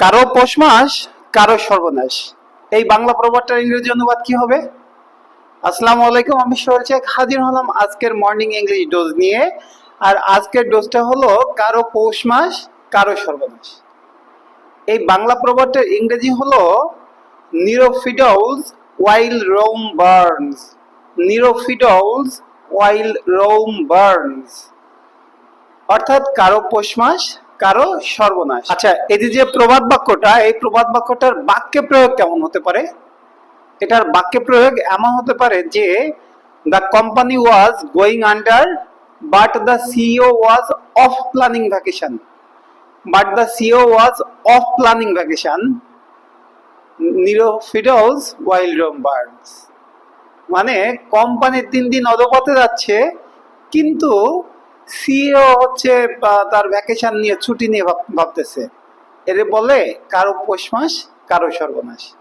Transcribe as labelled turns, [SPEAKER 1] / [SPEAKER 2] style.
[SPEAKER 1] কারও পৌষ মাস, কারও সর্বনাশ। এই বাংলা প্রবাদটার ইংরেজি অনুবাদ কি হবে? আসসালামু আলাইকুম, আমি সোহেল শেখ, হাজির হলাম আজকের মর্নিং ইংলিশ ডোজ নিয়ে। আর আজকের ডোজটা হলো কারও পৌষ মাস, কারও সর্বনাশ। এই বাংলা প্রবাদটার ইংরেজি হলো Nero fiddles while Rome burns. Nero fiddles while Rome burns. অর্থাৎ কারও পৌষ মাস কারও সর্বনাশ। আচ্ছা এই যে প্রবাদ বাক্যটা, এই প্রবাদ বাক্যটার বাক্যে প্রয়োগ কেমন হতে পারে? এটার বাক্যে প্রয়োগ এমন হতে পারে যে the company was going under but the CEO was off planning vacation but the CEO was off planning vacation Nero fiddles while Rome burns মানে কোম্পানির দিন দিন অধপথে যাচ্ছে, কিন্তু সিও হচ্ছে তার ভ্যাকেশন নিয়ে ছুটি নিয়ে ভাব- ভাবতেছে। এর বলে, কারও পৌষ মাস, কারও সর্বনাশ।